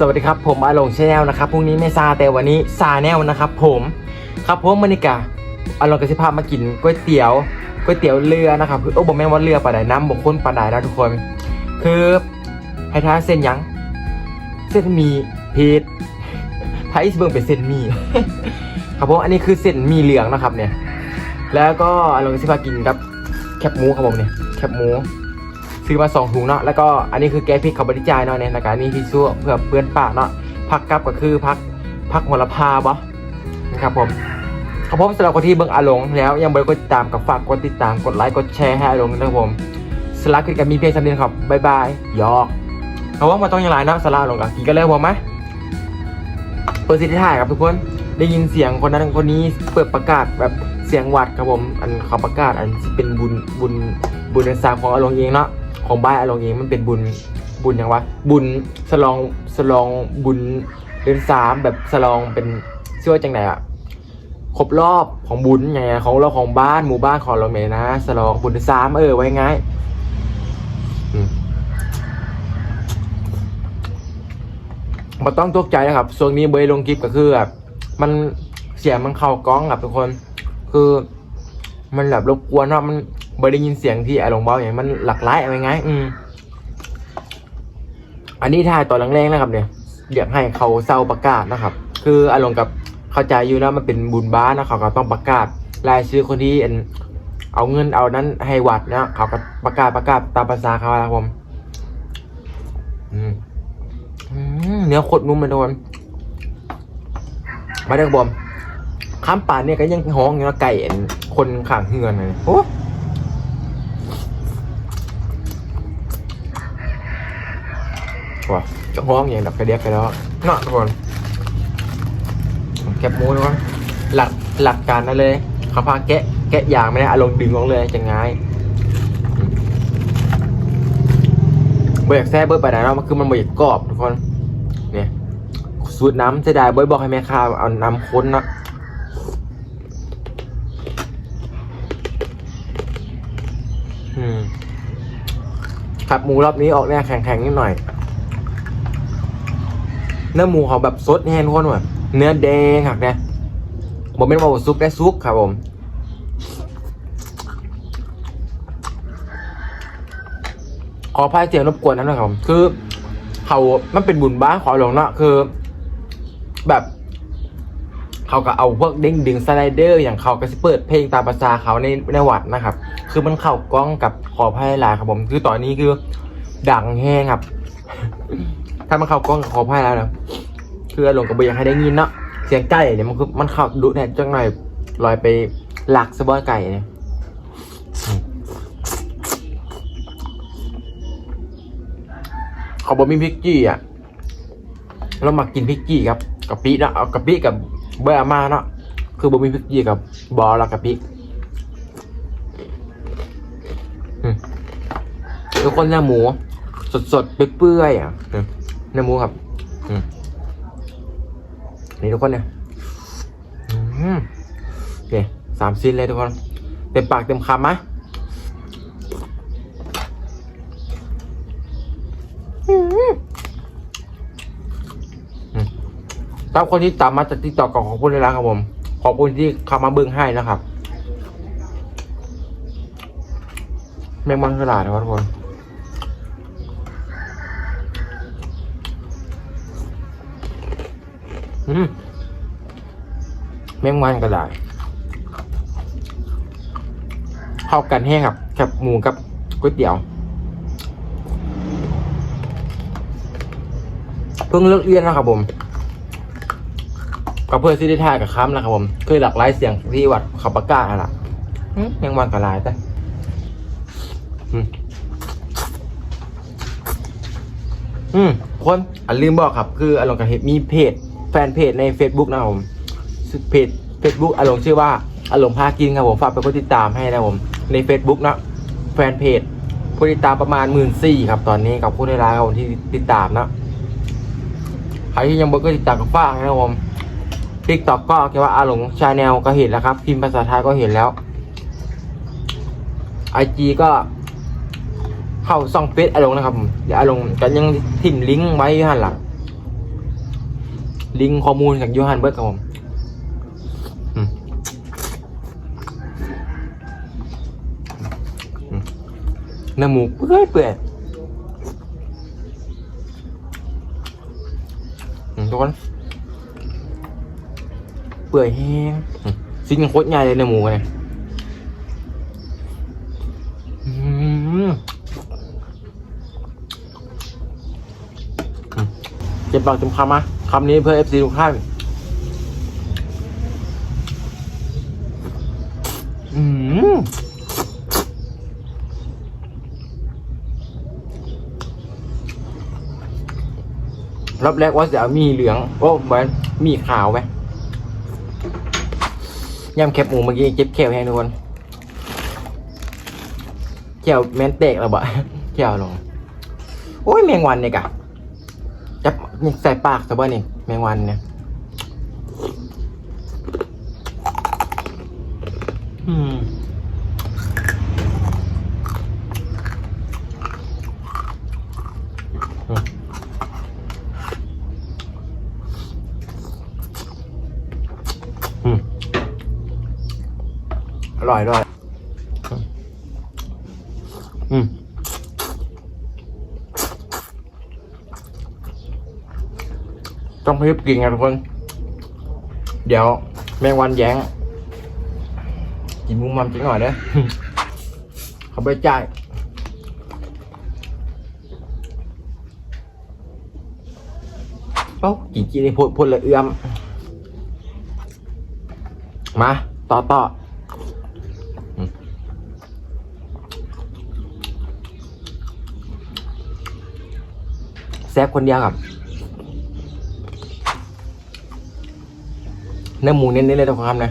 สวัสดีครับผมอาหลงชาแนลนะครับพรุ่งนี้ไม่ซาแต่วันนี้ซาแนลนะครับผมครับผมมานิกาอาหลงกับสิภาพมากินก๋วยเตี๋ยวก๋วยเตี๋ยวเรือนะครับคือโอ้บอกแม่ว่าเรือปลาไหลน้ำบกข้นปลาไหลนะทุกคน คือให้ท้าเส้นยัง เส้นมีพีดไทยเบิ่งเป็นเส้นมีครับผมอันนี้คือเส้นมีเหลืองนะครับเนี่ย แล้วก็อาหลงกับสิภากินกับแคบหมูครับผมเนี่ยแคบหมู ซื้อมาสองถุงเนาะแล้วก็อันนี้คือแกงพริกเขาบริจายเนาะเนี่ยแล้วก็อันนี้ที่ซั่วเพื่อเปื้อนปากเนาะผักกับก็คือผักผักโหระพาบ่นะครับผมขอบผมสำหรับคนที่เบิ่งอาหลงแล้วยังไม่กดติดตามกับฝากกดติดตามกดไลค์กดแชร์ให้อาลงนะครับผมสลักกินกันมีเพียงสำเนียงครับบ๊ายบายยอกเขาว่ามาต้องยังไงเนาะสลักอาหลงกันกินกันเลยผมไหมเปิดสิทธิถ่ายครับทุกคนได้ยินเสียงคนนั้นคนนี้เปิดประกาศแบบเสียงหวัดครับผม อันเขาประกาศอันที่เป็นบุญบุญบุญในสามของอาหลงเองเนาะ ของบ้านอาลงเองมันเป็นบุญบุญย่างวะบุญสลองสลองบุญเดือนสามแบบสลองเป็นเชื่อว่าจังไหนอะครบรอบของบุญอย่างของเราของบ้านหมู่บ้านของเราเมนะสลองบุญเดือนสามเออไว้ง่ายมาต้องตกใจนะครับช่วงนี้เบยลงคลิปก็คือแบบมันเสียงมันเข้ากล้องครับทุกคน คือ มันแบบรบกวนเนาะมัน ไม่ได้ยินเสียงที่ไอ้หลงเบาอย่างมันหลักไล่อะไรไงอืมอันนี้ถ่ายตอนแรงๆนะครับ เนี่ยอยากให้เขาเศร้าประกาศนะครับ คืออารมณ์กับเข้าใจอยู่นะมันเป็นบุญบ้านนะเขาก็ต้องประกาศรายชื่อคนที่อันเอาเงินเอานั้นให้วัดนะเขาก็ประกาศประกาศตามภาษาเขาครับผมเนื้อขดนุ่มเลยทุกคนมาเด้อครับผมข้ามป่านเนี่ยก็ยังห้องอยู่นะไก่คนข้างเฮือนเลยโอ้ ว่ะจะห้องอย่างดับกระเดียกไปแล้วเนาะทุกคนแคบหมูทุกคนหลักหลักการนั่นเลยเขาพาแกะแกะยางไม่ได้อารมณ์ดึงลงเลยจะง่ายอืมเบิกแซ่เบิกไปไหนเนาะมันคือมันเบิกกรอบทุกคนเนี่ยสูตรน้ำเสียดายเบิกบอกให้แม่ค้าเอาน้ำข้นนะขับหมูรอบนี้ออกแนวแข็งๆนิดหน่อย เนื้อหมูเขาแบบสดแห้งทุกคนว่ะเนื้อแดงหักนะผมเป็นว่าซุปได้ซุปครับผมขอพายเสียงรบกวนนั้นนะครับผมคือเขามันเป็นบุญบ้าขอหลงเนาะคือ แบบ เขาก็เอาพวกเด้งดึงสไลเดอร์ อย่างเขาก็จะเปิดเพลงตามภาษาเขาในในวัดนะครับ คือมันเข้ากล้องกับขอพายหลายครับผม คือตอนนี้คือดังแห้งครับ ถ้ามันเข้ากล้องกับขอพายแล้วนะคืออารมณ์กับเบอยากให้ได้ยินเนาะเสียงไก่เนี่ยมันคือมันเข้าดุเนี่ยจังหน่อยลอยไปหลักสะบอยไก่เนี่ยเขาบอกมีพริกจี้อะเรามากินพริกจี้ครับกะปิเนาะเอากะปิกับเบอร์อามาเนาะคือบ่มีพริกจี้กับบอลกะปิทุกคนเนื้อหมู สดๆเปื่อยๆอะ เนื้อหมูครับ อืมนี่ทุกคนเนี่ยอืมโอเคสามชิ้นเลยทุกคน เต็มปากเต็มคำไหมอืมอืมตามคนที่ตามมาจากติ๊กต็อกของคุณเลยนะครับผม ขอบคุณที่เข้ามาเบิ้งให้นะครับ แมงมันกระดาษนะครับทุกคน อืมแม งวันก็ได้เข้ากันแห้งครับกับหมูกับก๋วยเตี๋ยว เพิ่งเลิกเรียนนะครับผมกับเพื่อนซีดีทากับค้ำนะครับผมเคยหลากหลายเสียงที่วัดเขาประกาศอะไรแมงวันก็หลายแต่อืมคนอันลืมบอกครับ คืออารมณ์กับเฮดมีเพจ แฟนเพจใน Facebook นะครับผม เพจ Facebook อารมณ์ชื่อว่าอารมณ์พากินครับผมฝากไปกดติดตามให้นะผมใน Facebook นะแฟนเพจผู้ติดตามประมาณหมื่นสี่ครับตอนนี้กับผู้ได้ร้ายครับผมที่ติดตามนะใครที่ยังไม่กดติดตามก็ฝานะครับผมทิกตอกก็เขียนว่าอาหลงชาแนลก็เห็นแล้วครับ พิมพ์ภาษาไทยก็เห็นแล้วไอจีก็เข้าซ่องเฟซอาหลงนะครับผมเดี๋ยวอาหลงกันยังทิมลิงก์ไว้ยู่หันหลังลิงก์ข้อมูลจากยูฮันเบิร์ดครับผมอืมอืมเนื้อหมูเปื่อยเปื่อยทุกคนเปื่อยแห้งอืมชิ้นโคตรใหญ่เลยเนื้อหมูเนี่ยอืมเจ็บปากเต็มคำมาคำนี้เพื่อเอฟซีทุกท่านอืม รอบแรกว่าจะเอามีเหลืองโอ้เหมือนมีขาวไหมยำแคบหมูเมื่อกี้เจ็บแขวแห้งทุกคนแขวแมนเตกแล้วบ่แขวลง โอ้ยแมงวันเนี่ยกะจับใส่ปากซะบ่นี่แมงวันเนี่ยอืมอืมอืมอ ร่อยอร่อยอืมอืมต้องรีบกินกันทุกคน เดี๋ยวแมงวันแย้งกินมุมมันจิงหน่อยเด้อเขาไปจ่ายเอ้ากินกินนี่พูดพูดละเอื้อม มา ต่อต่ออื ซฟคนเดียวครับเนื้อหมูเน้นๆเลยทุกคำนะ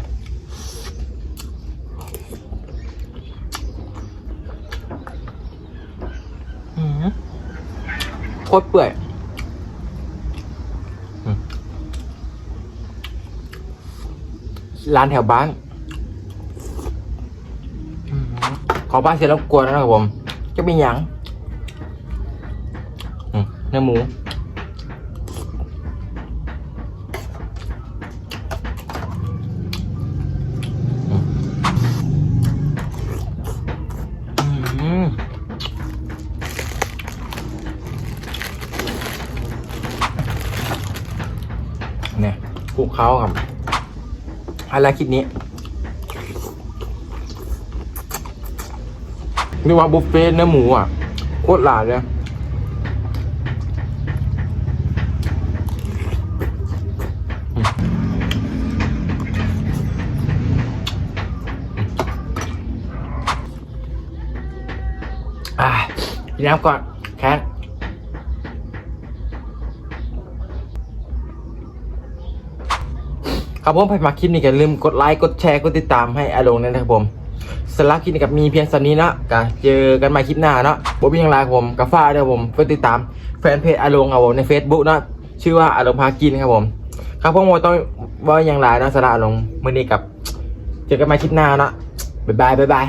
โคตรเปื่อยร้านแถวบ้าน ขอบ้านเสร็จแล้วกลัวนะครับผม จะเป็นหยัง นื้อหมู เนี่ยคลุกเขาครับอะไรคลิปนี้นี่ว่าบุฟเฟ่ต์เนื้อหมูอะ โคตรหลาดเลย กินน้ำก่อนแคนครับผมใครมาคลิปนี้ก็อย่าลืมกดไลค์กดแชร์กดติดตามให้อาลงนะครับผมสำหรับคลิปนี้กับมีเพียงสันนี้นะก็เจอกันใหม่คลิปหน้าเนาะบ่มีอย่างไรครับผมกับฟ้ากด้วยครับผมกดติดตามแฟนเพจอาลงครับผมใน Facebook เนาะชื่อว่าอาลงพากินครับผมครับผมว่าต้องว่าย่างไรเนะสำหรับอาลงมื้อนี้กับ เจอกันใหม่คลิปหน้าเนาะบ๊ายบายบ๊ายบาย